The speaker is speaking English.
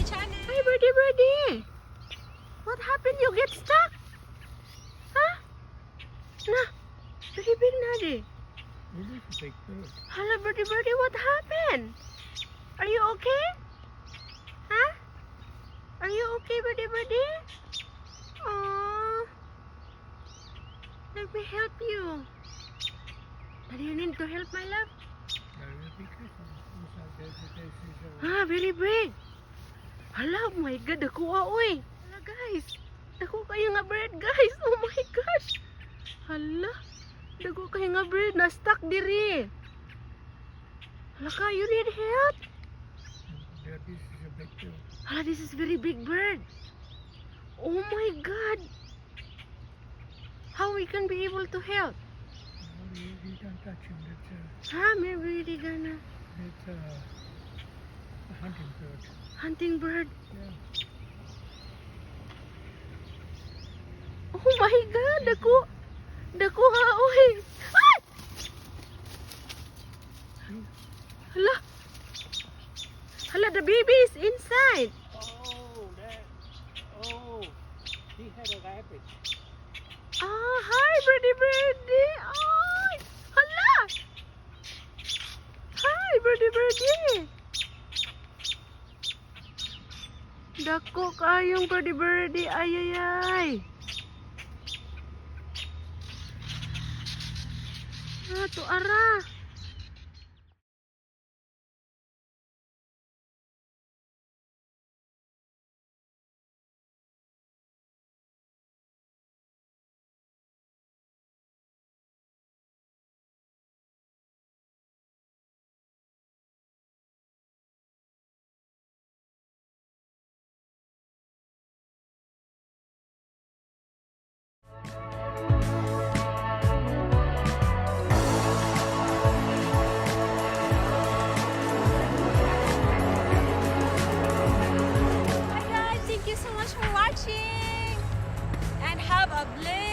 my channel. Hi, birdie, birdie. What happened? You get stuck? Huh? Nah, birdie, big nadi. It is a big bird. Hello, birdie, birdie. What happened? Are you okay? Huh? Are you okay, birdie, birdie? Oh, let me help you. Do you need to help, my love? Ah, very big. Hala, my God, dako oy. Hala, guys. Dako kayo nga bird, guys. Oh my gosh. Hala, dako kayo nga bird. Na-stuck diri. Hala ka, you need help. there, this is a big bird. Hala, this is very big bird. Oh my God. How we can be able to help? No, we, don't touch him. It's a, Ha, maybe we gonna it's a hunting bird. hunting bird. Yeah. Oh my God, dako. Dako ha, oy. Ay! See? Hala. Hala, the baby is inside. Oh, that. Oh, he had a rabbit. Ah, hi, birdie, birdie. Ay, hala. Hi, birdie, birdie. Dako kayong birdie, birdie. Ay, ay, ay. Ah, to ara. public.